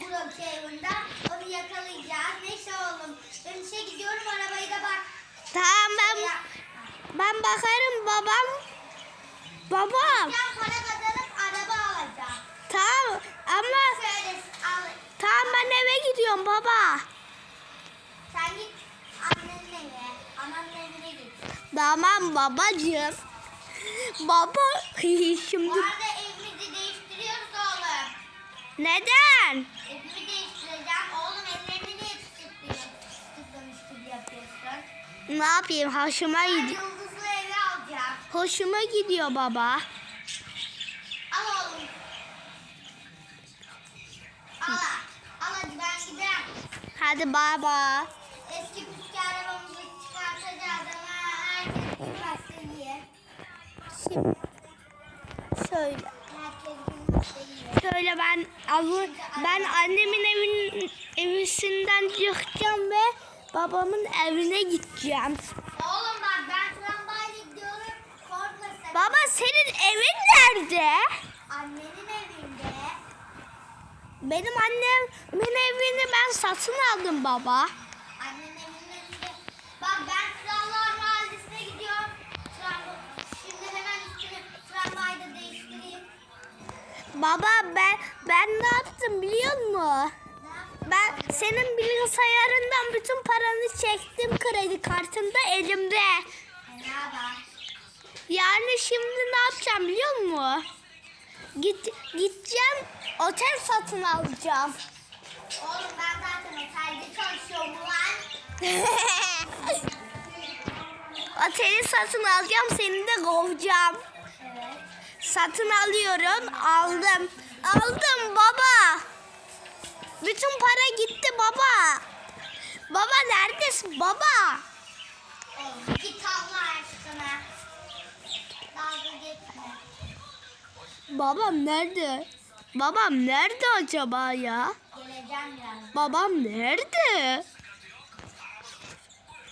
Brookhaven'da. Onu yakalayacağız. Neyse oğlum. Ben işe gidiyorum arabayı da bak. Tamam ben ben bakarım babam. Babam. ben para kazanıp araba alacağım. Tamam ama Şöyle al. tamam ben eve gidiyorum baba. Sen git annenin eve. Ananın evine git. Tamam babacığım. Baba şimdi Bu arada. Neden? Evimi değiştireceğim. Oğlum evlerini niye tutuklıyorsun? Tutuklamış gibi yapıyorsun. Ne yapayım hoşuma gidiyor. yıldızlı evi alacağım. Hoşuma gidiyor baba. Al oğlum. Al. Al hadi ben giderim. Hadi baba. Eski püskü arabamızı çıkartacağız ama herkes bilmezse diye. Şimdi şöyle. Şöyle ben ben annemin evin evisinden çıkacağım ve babamın evine gideceğim. Oğlum bak ben tramvayla gidiyorum. Korkma sakın. Baba senin evin nerede? Annenin evinde. Benim annemin evini ben satın aldım baba. Annenin evinin önünde. Bak ben Krallar Mahallesi'ne gidiyorum. Tramvay. Şimdi hemen üstünü tramvayda değiştireyim. Baba ben ben ne yaptım biliyor musun? Ben senin bilgisayarından bütün paranı çektim kredi kartında elimde. Yani şimdi ne yapacağım biliyor musun? Git, gideceğim otel satın alacağım. Oğlum ben zaten otelde çalışıyorum ulan. Oteli satın alacağım seni de kovacağım. Satın alıyorum aldım. Aldım baba. Bütün para gitti baba. Baba neredesin baba? Oğlum git Allah aşkına. Dalga geçme. Babam nerede? Babam nerede acaba ya? Geleceğim biraz. Babam nerede?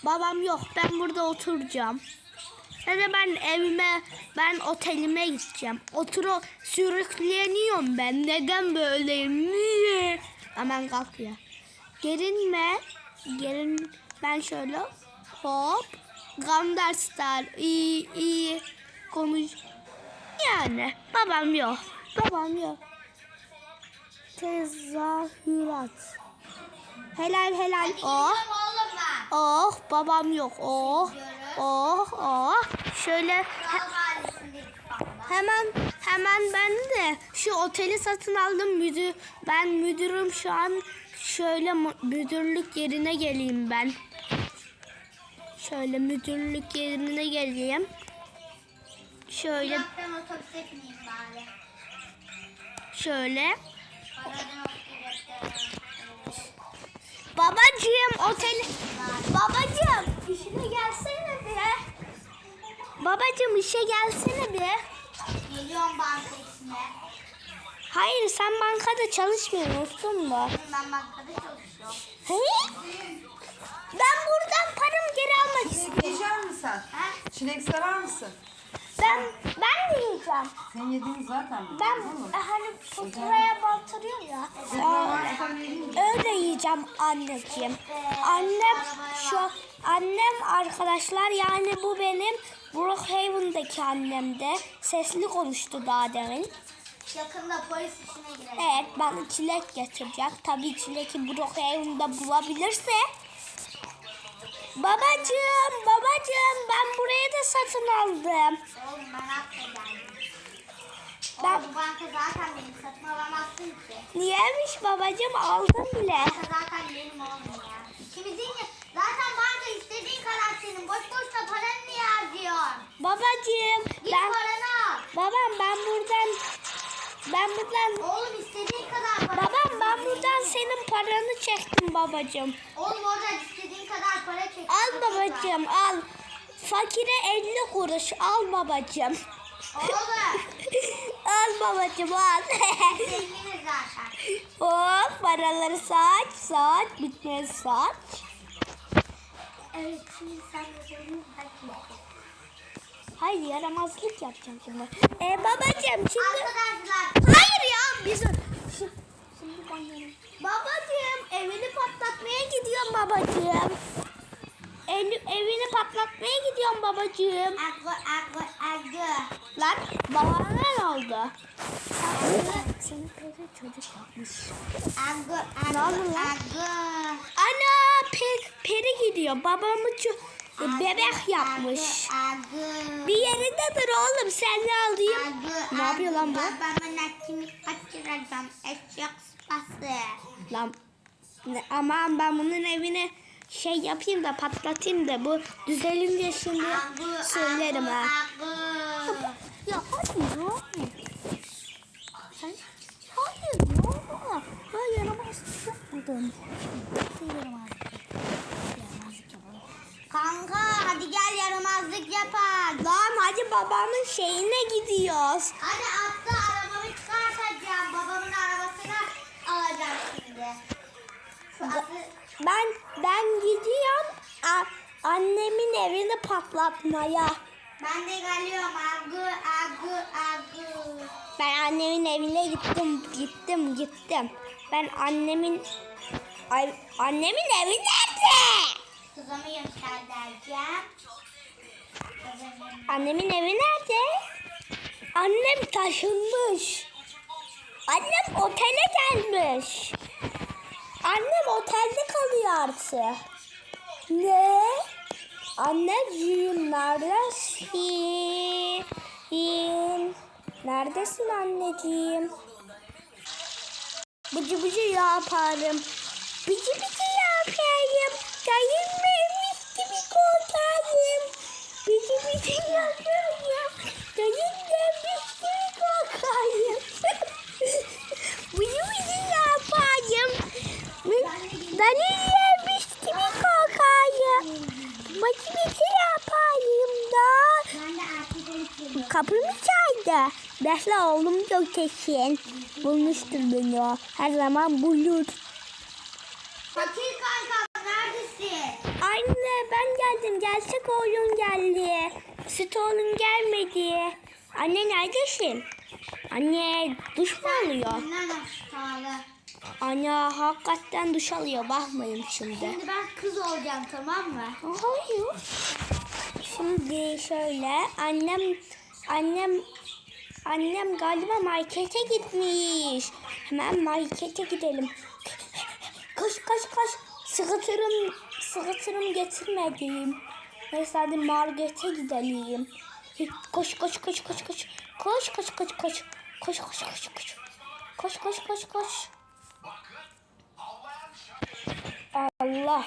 Babam yok. Ben burada oturacağım. Ya da ben evime, ben otelime gideceğim. Oturu sürükleniyorum ben. Neden böyleyim? Niye? Hemen kalk ya. Gerinme. Gerin. Ben şöyle hop. Gandarstar. İyi iyi. Konuş. Yani babam yok. Babam yok. Tezahürat. Helal helal. Oh. Oh babam yok. Oh. Oh oh. Şöyle hemen hemen ben de şu oteli satın aldım müdür. Ben müdürüm şu an. Şöyle müdürlük yerine geleyim ben. Şöyle müdürlük yerine geleyim. Şöyle şöyle. Babacığım oteli Babacığım işine gelsene bir. Babacığım işe gelsene bir. Geliyorum banka işine. Hayır sen bankada çalışmıyorsun da. Ben bankada çalışıyorum. He? Ben buradan paramı geri almak istiyorum. Çilek yiyecek misin? Ha? Çilek sever misin? Ben ben de yiyeceğim. Sen yediğin zaten. Ben e, hani faturaya batırıyor ya. Vereyim. Öyle yiyeceğim anneciğim. Annem şu annem arkadaşlar yani bu benim Brookhaven'daki annem de sesli konuştu daha demin. Yakında polis işine girelim. Evet bana çilek getirecek. Tabii çileki Brookhaven'da bulabilirse. Babacığım, babacığım ben burayı da satın aldım. Oğlum ben akla geldim. Ben- Oğlum banka zaten benim satın alamazsın ki. Niyemiş babacığım aldım bile. Banka zaten benim oğlum ya. İkimizin ya. Zaten banka istediğin kadar senin. Boş boşuna paranı niye harcıyorsun? Babacığım Git ben paranı al. babam ben buradan ben buradan Oğlum istediğin kadar para. babam ben buradan senin paranı çektim babacığım. Oğlum kadar para çekti. Al babacığım al. Fakire 50 kuruş al babacığım. Oğlum. al babacığım al. Zenginiz zaten. Hop paraları saç saç bitmez saç. Evet şimdi sen de senin Hayır yaramazlık yapacağım şimdi. Ee, babacığım şimdi... Arkadaşlar. Hayır ya biz... Şimdi, şimdi ben Babacığım evini patlatmaya gidiyorum babacığım el, evini patlatmaya gidiyorum babacığım. Aklı aklı aklı. Lan babana ne oldu? Senin peri çocuk yapmış. Aklı aklı aklı. Ana per, peri gidiyor. Babamı çok bebek yapmış. Bir yerindedir oğlum sen ne alayım? Ne yapıyor lan bu? Babamın etini kaçıracağım. Eşek sıpası. Lan aman ben bunun evine şey yapayım da patlatayım da bu düzelince şimdi söylerim ha. Ya hayır ya. Sen hayır ya. Ben yaramazlık yapmadım. Ben yaramazlık yapmadım. Kanka hadi gel yaramazlık yapalım. Lan hadi babamın şeyine gidiyoruz. Hadi atla arabamı çıkartacağım. Babamın arabasını alacağım şimdi. Ben ben gidiyorum a- annemin evini patlatmaya. ben de geliyorum. Agı agı agı. Ben annemin evine gittim, gittim, gittim. Ben annemin ay, annemin evi nerede? Kızımı. Kızımı Annemin evi nerede? Annem taşınmış. Annem otele gelmiş. Annem otelde kalıyor artık. Ne? Anneciğim neredesin? Neredesin anneciğim? Bıcı bıcı yaparım. Bıcı bıcı yaparım. Dayım vermiş gibi korkarım. Bıcı bıcı yaparım. Dayım vermiş gibi korkarım. Bıcı bıcı yaparım. Dayım vermiş gibi korkarım. Bıcı bıcı yaparım da. Ben de artık unuttum. Kapımı Bekle oğlum yok kesin. Bulmuştur beni o. Her zaman bulur. Fakir kanka neredesin? Anne ben geldim. Gerçek oğlum geldi. Süt oğlum gelmedi. Anne neredesin? Anne duş mu alıyor? Nasıl sağlı? Anne hakikaten duş alıyor. Bakmayın şimdi. Şimdi ben kız olacağım tamam mı? Hayır. Şimdi şöyle annem annem annem galiba markete gitmiş. Hemen markete gidelim. Koş koş koş. Sıkıtırım sıkıtırım getirmedim. Neyse hadi markete gidelim. Koş koş koş koş koş. Koş koş koş koş. Koş koş koş koş. Koş koş koş koş. Allah.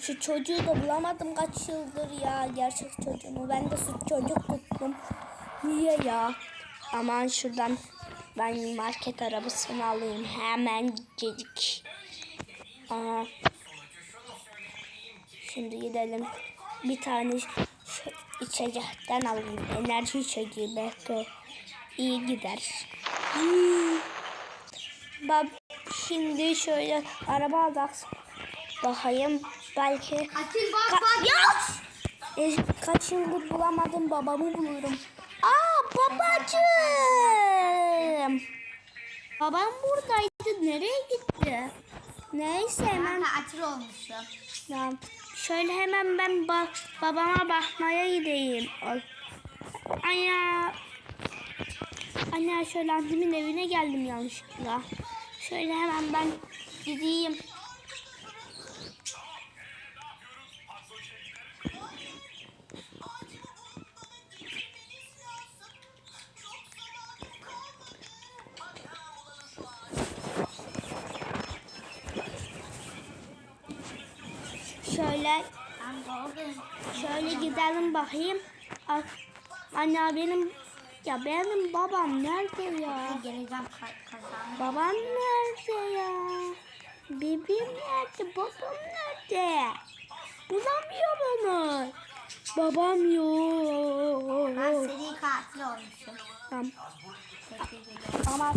Şu çocuğu da bulamadım kaç yıldır ya gerçek çocuğumu. Ben de süt çocuk tuttum. Niye ya? Aman şuradan ben market arabasını alayım. Hemen gedik. Aa. Şimdi gidelim. Bir tane şu içecekten alayım. Enerji içeceği belki iyi gider. Hmm. Bab şimdi şöyle araba aldık. Bakayım belki Atil bak Ka- bak. Yat! E, kaç yıldır bulamadım babamı bulurum. Aa babacığım. Babam buradaydı. Nereye gitti? Neyse hemen Kanka atil olmuşum. ya, şöyle hemen ben ba- babama bakmaya gideyim. Ay. Anne şöyle annemin evine geldim yanlışlıkla. Şöyle hemen ben gideyim. Şöyle. Şöyle gidelim bakayım. Anne benim ya benim babam nerede ya? Geleceğim. Babam nerede ya? Bebeğim nerede? Babam nerede? Bulamıyorum onu. Babam Ben yok. seri katil olmuşum. Tamam. Ama.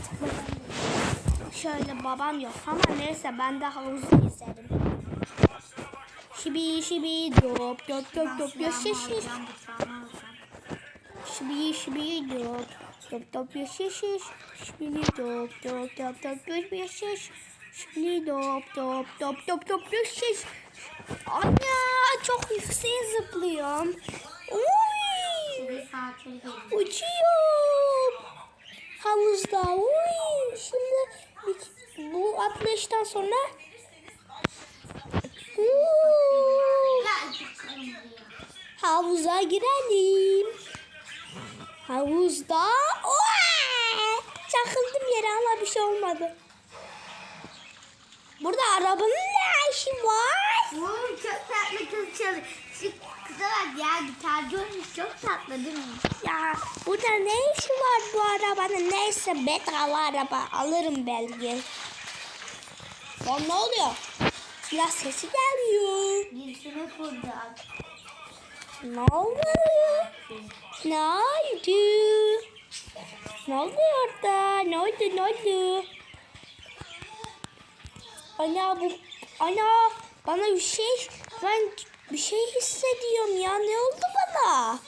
Şöyle babam yok ama neyse ben de havuzda gezerim. Şibi şibi dop dop dop dop yaş yaş yaş. Alacağım, bıçağımı alacağım. Şibi şibi dop dop dop yaş yaş yaş. Şibi dop dop dop dop yaş yaş yaş. Şibi dop dop dop dop dop yaş yaş. Ana çok yükseğe zıplıyorum. Geliyor. Uçuyorum. Havuzda. Uy. Şimdi bu atlayıştan sonra Buraya. havuza girelim. Havuzda. Uaa! Çakıldım yere ama bir şey olmadı. Burada arabanın ne işi var? Oğlum çok tatlı kız çalıyor. Şu kıza bak ya gitarcı olmuş çok tatlı değil mi? Ya burada ne işi var bu arabanın? Neyse bedava araba alırım belki. Ya ne oluyor? Silah sesi geliyor. Birisine kuracak. Ne oluyor? Ne oldu? Ne oldu orada? Ne oldu? Ne oldu? Ana bu ana bana bir şey ben bir şey hissediyorum ya. Ne oldu bana?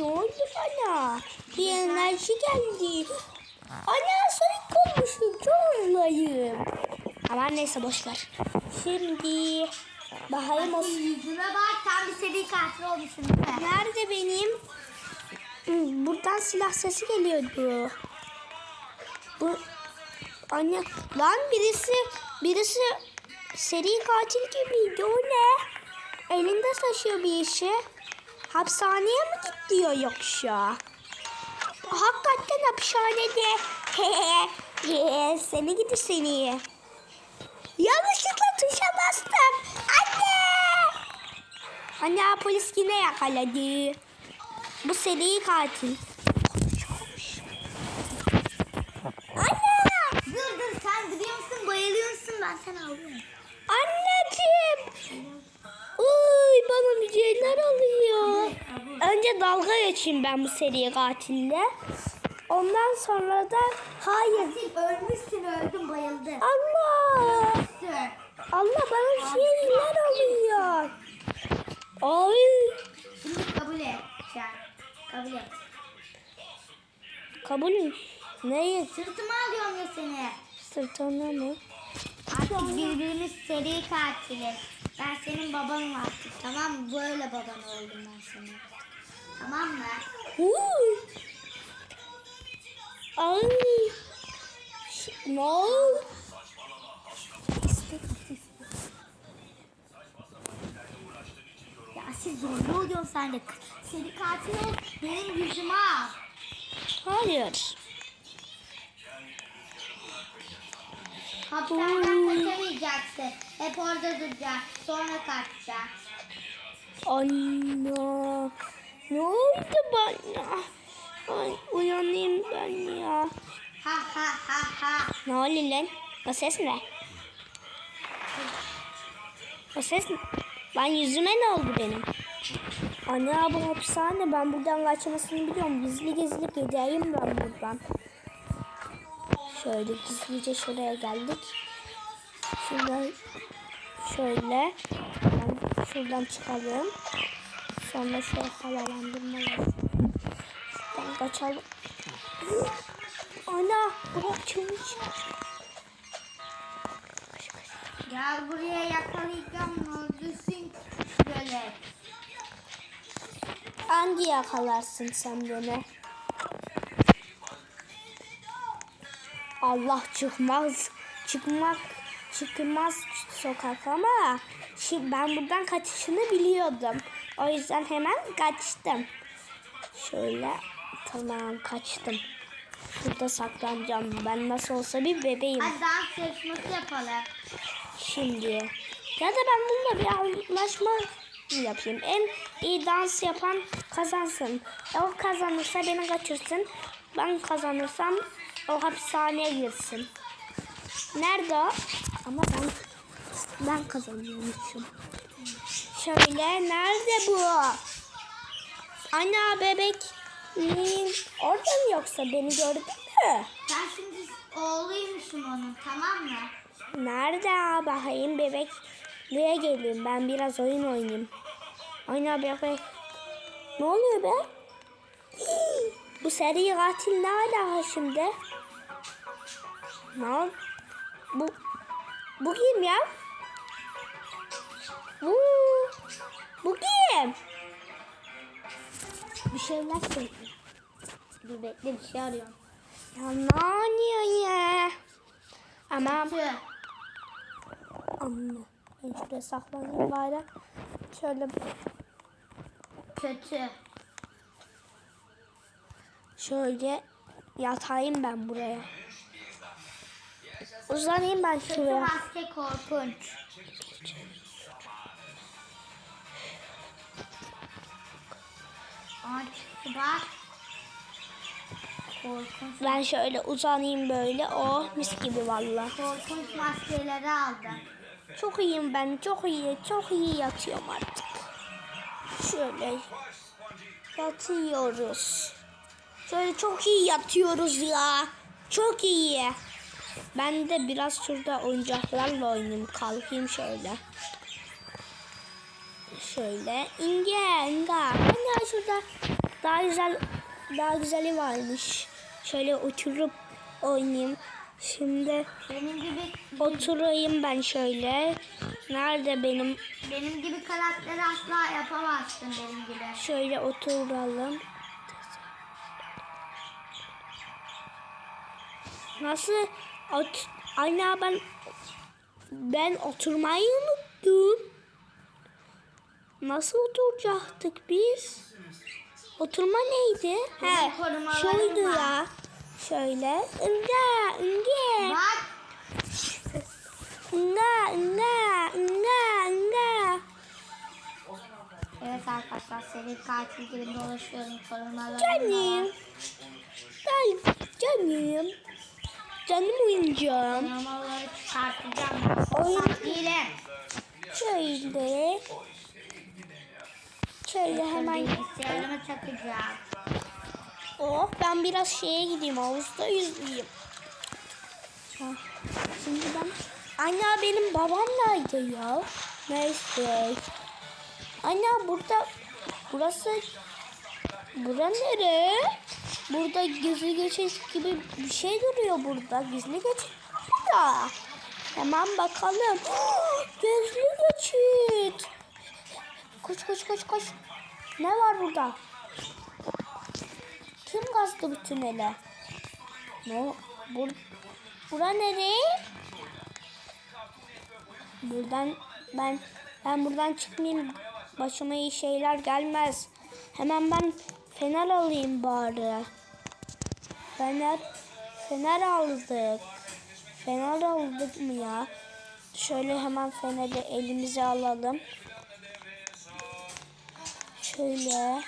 Ne oldu bana? Bir enerji geldi. Ana Sonic olmuşum. Çok hızlıyım. Ama neyse boş ver. Şimdi bakayım o Yüzüme bak tam bir seri katil olmuşsun. Nerede benim? Hmm, Buradan silah sesi geliyordu. Bu anne lan birisi birisi seri katil gibiydi o ne? Elinde taşıyor bir işi. Hapishaneye mi gidiyor yoksa? Hakikaten hapishanede. seni gidi seni. Yanlışlıkla tuşa bastım. Anne! Anne polis yine yakaladı. Bu seri katil. Anne! Dur dur sen gidiyor musun bayılıyorsun ben seni alıyorum. Anneciğim! Uy bana bir şeyler oluyor. Geçeyim ben bu seri katille. Ondan sonra da hayır. Sil ölmüşsün öldün bayıldın. Allah! Allah bana bir şeyler oluyor. Ay! Şimdi kabul et. Sen kabul et. Kabul mü? Neyi? Sırtıma alıyorum ya seni. Sırtına mı? Artık birbirimiz seri katili. Ben senin babanım artık tamam mı? Böyle baban oldum ben senin. Tamam mı? Uy. Ay. Ne oldu? Ya siz ne oluyorsun sen de? Seri katil benim yüzüme al. Hayır. Hapishaneden kaçamayacaksın. Hep orada duracaksın. Sonra kaçacaksın. Anne. Ne oldu bana? Ay, uyanayım ben ya. Ha ha ha ha. Ne oluyor lan? O ses ne? O ses ne? Lan yüzüme ne oldu benim? Anne bu hapishane. Ben buradan kaçmasını biliyorum. Gizli gizli gideyim ben buradan. Şöyle gizlice şuraya geldik. Şuradan şöyle. Ben şuradan çıkalım. Sonra şöyle havalandırma. Şuradan kaçalım. Ana bu açılmış. Gel buraya yakalayacağım. Öldürsün böyle. Hangi yakalarsın sen beni? Allah çıkmaz. Çıkmak çıkmaz sokak ama ben buradan kaçışını biliyordum. O yüzden hemen kaçtım. Şöyle tamam kaçtım. Şurada saklanacağım. Ben nasıl olsa bir bebeğim. Hadi dans yarışması yapalım. Şimdi. Ya da ben bununla bir anlaşma yapayım. En iyi dans yapan kazansın. O kazanırsa beni kaçırsın. Ben kazanırsam o hapishaneye girsin. Nerede o? Ama ben ben kazanıyormuşum. Şöyle nerede bu? Ana bebek orada mı yoksa beni gördü mü? Ben şimdi oğluymuşum onun tamam mı? Nerede bakayım bebek? Buraya geleyim ben biraz oyun oynayayım. Oyna bebek. Ne oluyor be? Hii, Bu seri katil ne alaka şimdi? Ne Bu Bu kim ya? Bu, bu kim? Bir şeyler söylüyor. Dur bekle bir şey arıyorum. Ya ne oluyor ya? Ama Tüh. anne. Ben şuraya saklanayım bari. Şöyle Kötü. şöyle yatayım ben buraya. Uzanayım ben Kötü şuraya. maske korkunç. Aç bak. Korkunç. Ben şöyle uzanayım böyle. Oh mis gibi valla. Korkunç maskeleri aldım. Çok iyiyim ben. Çok iyi. Çok iyi yatıyorum artık. Şöyle yatıyoruz. Şöyle çok iyi yatıyoruz ya. Çok iyi. Ben de biraz şurada oyuncaklarla oynayayım. Kalkayım şöyle. Şöyle. İnge, inga. Anne şurada daha güzel daha güzeli varmış. Şöyle oturup oynayayım. Şimdi Benim gibi Oturayım ben şöyle. Nerede benim? benim gibi karakteri asla yapamazsın benim gibi. Şöyle oturalım. Nasıl? Ot Anne ben ben oturmayı unuttum. Nasıl oturacaktık biz? Oturma neydi? He, şuydu ya. Şöyle. Inga, inge. Bak Inga, inga, inga, inga. Evet arkadaşlar seri katil gibi dolaşıyorum korumalarımla. Canım. Gel canım. Canım oyuncağım. Korumaları çıkartacağım. Oyun-. Şöyle. Şöyle hemen. Bilgisayarımı takacağım. Oh ben biraz şeye gideyim havuzda yüzeyim. Ha, Şimdi ben... Anne benim babam nerede ya? Neyse. Anne burada... Burası... Bura nere? Burada gizli geçit gibi bir şey duruyor burada. Gizli geçit burada. Hemen bakalım. Gizli geçit. Koş koş koş koş. Ne var burada? Kim kazdı bu tünele? Ne? Bur bura nereye? Buradan ben ben buradan çıkmayayım. Başıma iyi şeyler gelmez. Hemen ben fener alayım bari. Fener fener aldık. Fener aldık mı ya? Şöyle hemen feneri elimize alalım. Şöyle.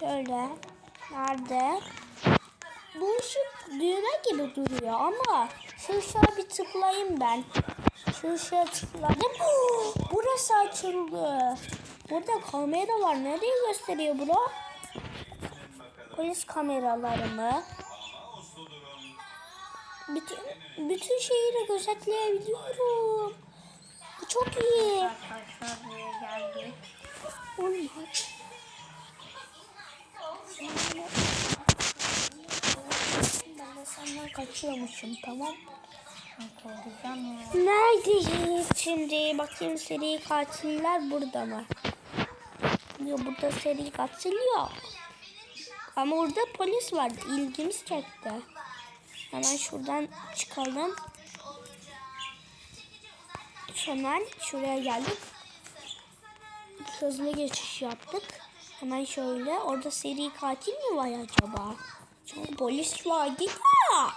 Şöyle. Nerede? Bu ışık düğme gibi duruyor ama şu ışığa bir tıklayayım ben. Şu ışığa tıkladım. Burası açıldı. Burada kamera var. Nereye gösteriyor bura? Polis kameraları mı? Bütün, bütün şehri gözetleyebiliyorum. Çok iyi. Ben de senden kaçıyormuşum tamam. Neredeyiz şimdi? Bakayım seri katiller burada mı? Yok burada seri katil yok. Ama orada polis vardı. İlgimiz çekti. Hemen şuradan çıkalım. Hemen şuraya geldik. Hızlı geçiş yaptık. Hemen şöyle. Orada seri katil mi var acaba? Çünkü polis vardı da.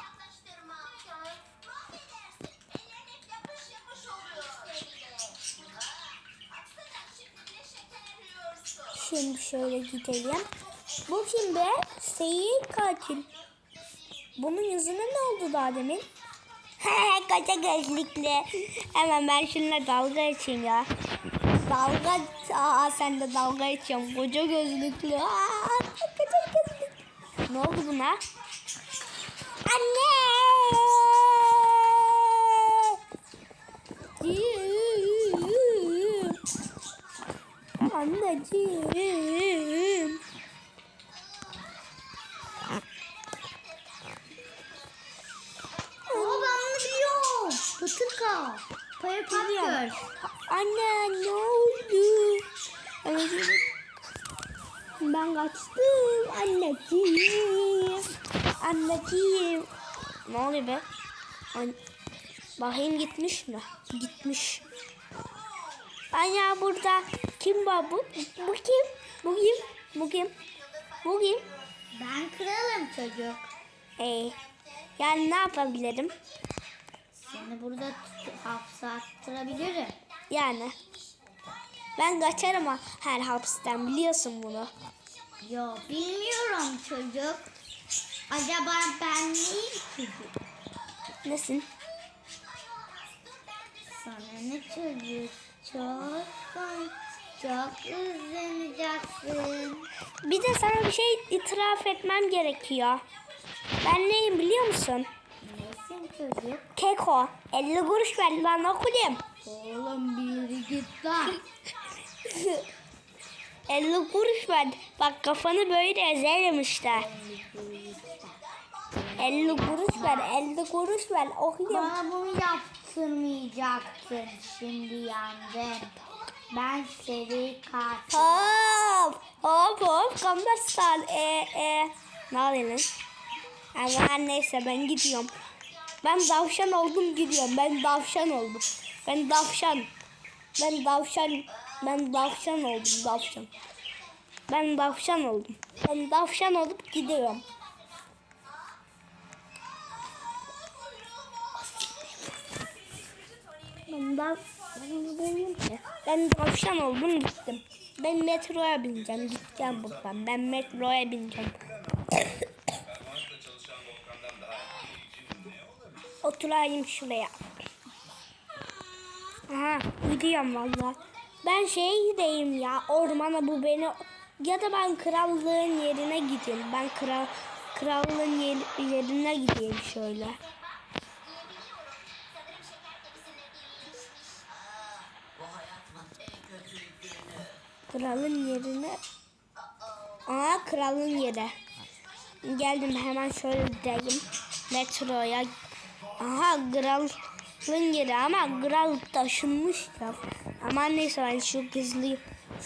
Şimdi şöyle gidelim. Bu kim be? Seyir katil. Bunun yüzüne ne oldu daha demin? He kaça gözlüklü. Hemen ben şununla dalga geçeyim ya. Dalga, aa sen de dalga geçiyorsun. Koca gözlüklü. Aa, kaça gözlüklü. Ne oldu buna? Anne! Anneciğim. Kaptır. Anne ne oldu? Ben kaçtım anneciğim. Anneciğim. Ne oluyor be? An Bakayım gitmiş mi? Gitmiş. Anne burada kim var bu? Bu kim? Bu kim? Bu kim? Bu kim? Ben kralım çocuk. Ee, yani ne yapabilirim? Seni burada hapse attırabilirim. Yani ben kaçarım her hapisten biliyorsun bunu. Yo bilmiyorum çocuk. Acaba ben neyim çocuk? Nesin? Sana ne çocuk? Çok çok üzüleceksin. Bir de sana bir şey itiraf etmem gerekiyor. Ben neyim biliyor musun? Çocuk? Keko. 50 kuruş ver lan okuyayım. Oğlum bir git lan. 50 kuruş ver. Bak kafanı böyle ezerim işte. 50 kuruş ver. 50 kuruş ver. Okuyayım. Bana bunu yaptırmayacaksın. Şimdi yandın. Ben seri katil. Hop. Hop hop. Kambersal. E e. Ne yapıyorsun? Ama neyse ben gidiyorum. Ben davşan oldum gidiyorum. Ben davşan oldum. Ben davşan. Ben davşan. Ben davşan oldum davşan. Ben davşan oldum. Ben davşan olup gidiyorum. Ben dav ben davşan oldum gittim. Ben metroya bineceğim. Gideceğim buradan. Ben metroya bineceğim. Oturayım şuraya. Aha gidiyorum valla. Ben şeye gideyim ya ormana bu beni ya da ben krallığın yerine gideyim. Ben kral krallığın yer- yerine gideyim şöyle. Kralın yerine Aa kralın yeri. Geldim hemen şöyle gideyim. Metroya. Aha kralın yeri ama kral taşınmış ya. Ama neyse ben şu gizli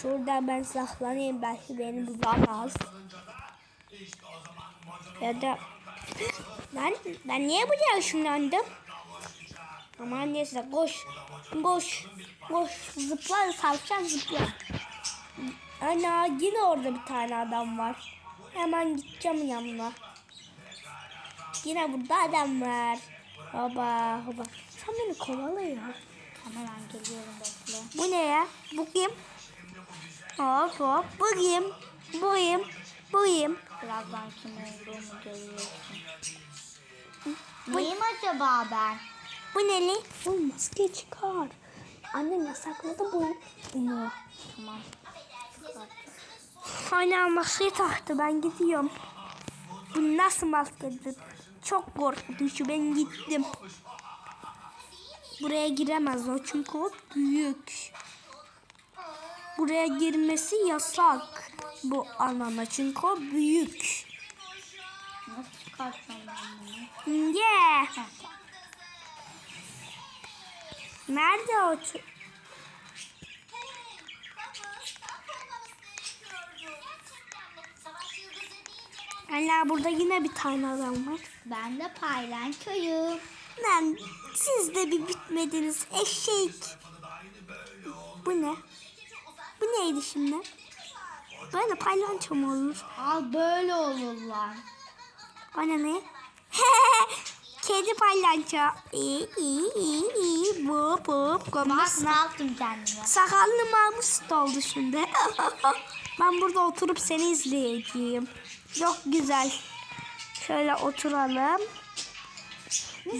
şurada ben saklanayım belki beni bulamaz. Ya da ben ben niye buraya ışınlandım? Ama neyse koş koş koş zıpla savşan zıpla. Ana yine orada bir tane adam var. Hemen gideceğim yanına. Yine burada adam var. Hoba hoba. Sen beni kovalıyor. Tamam ben geliyorum bekle. Bu ne ya? Bu kim? Hop hop. Bu kim? Bu kim? Bu kim? Birazdan kim olduğumu görüyorsun. Neyim acaba ben? Bu neli? Bu maske çıkar. Annem yasakladı bu. Bunu. Tamam. Hala maskeyi taktı ben gidiyorum. Bu nasıl maskedir? Çok korkutucu ben gittim. Buraya giremez o çünkü o büyük. Buraya girmesi yasak bu anana çünkü o büyük. Nasıl? Yeah. Nerede o? Hala burada yine bir tane adam var. Ben de paylançoyum. Lan siz de bir bitmediniz eşek. Bu ne? Bu neydi şimdi? Böyle paylanço mu olur? Al böyle olurlar. Bana ne? Kedi paylanço. İyi iyi iyi iyi. Bu bu. Bak ne yaptım kendime. Sakallı Mahmut oldu şimdi. ben burada oturup seni izleyeceğim. Çok güzel. Şöyle oturalım.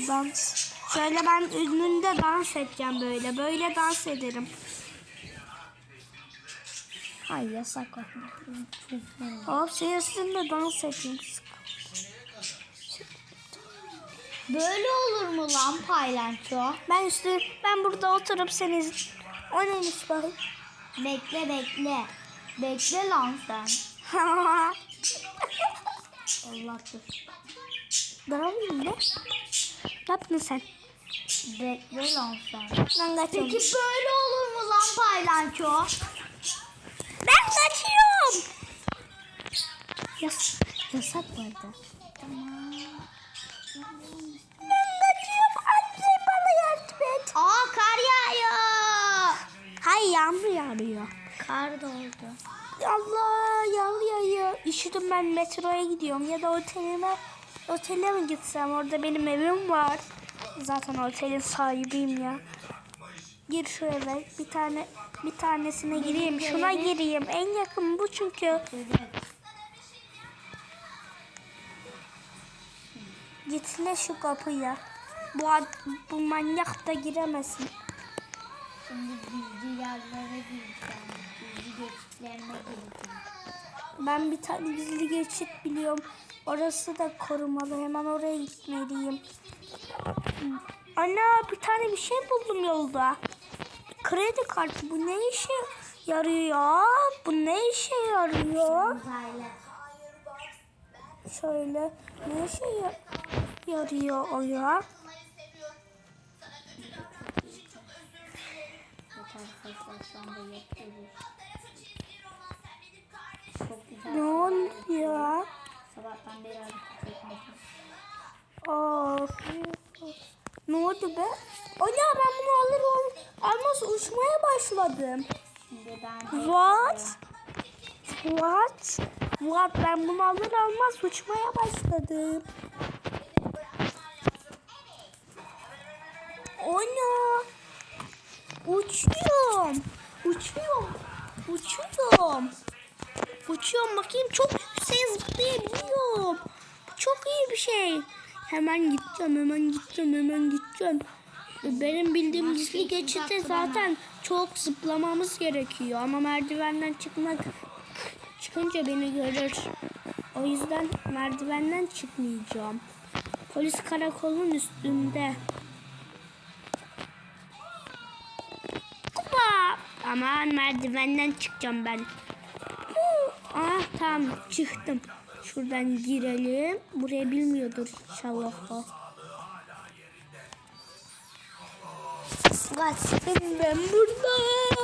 Dans. Şöyle ben önünde dans edeceğim böyle. Böyle dans ederim. Ay yasak. Hop senin üstünde dans edeyim. Böyle olur mu lan paylanço? Ben üstü, ben burada oturup seni O neymiş bakayım? Bekle bekle. Bekle lan sen. Allah dur. Daralıyım ne? Ne yaptın sen? Bekle lan sen. Ben kaçıyorum. Peki böyle olur mu lan paylanço? Ben kaçıyorum. Yas yasak vardı. Ben kaçıyorum. Anne bana yardım et. Aa kar yağıyor. Hayır yağmur yağmıyor. Kar doldu. Allah yağmur yağıyor. Üşüdüm ben metroya gidiyorum ya da otelime otele mi gitsem orada benim evim var. Zaten otelin sahibiyim ya. Gir şu eve bir tane bir tanesine gireyim şuna gireyim en yakın bu çünkü. Gitme şu kapıya. Bu, ad- bu manyak da giremesin. Şimdi gizli yerlere gireceğim. Geçitlerine gireceğim. Ben bir tane gizli geçit biliyorum. Orası da korumalı. Hemen oraya gitmeliyim. Ana bir tane bir şey buldum yolda. Kredi kartı. Bu ne işe yarıyor? Bu ne işe yarıyor? Şöyle ne işe ya- yarıyor o ya? Arkadaşlar şu anda yapıyoruz. Ne oluyor? Sabahtan beri. Of. Ne oldu be? Ana ben bunu alır ol- almaz uçmaya başladım. Şimdi ben What? What? What? Ben bunu alır almaz uçmaya başladım. Ana! Uçuyorum. Uçuyorum. Uçuyorum. Uçuyorum bakayım çok yükseğe zıplayabiliyorum. Bu Çok iyi bir şey. Hemen gideceğim, hemen gideceğim, hemen gideceğim. Benim bildiğim gizli geçitte zaten çok zıplamamız gerekiyor ama merdivenden çıkmak çıkınca beni görür. O yüzden merdivenden çıkmayacağım. Polis karakolun üstünde. Hoppa! Aman merdivenden çıkacağım ben. Ah tamam çıktım. Şuradan girelim. Buraya bilmiyordur inşallah o. Kaçtım ben burada.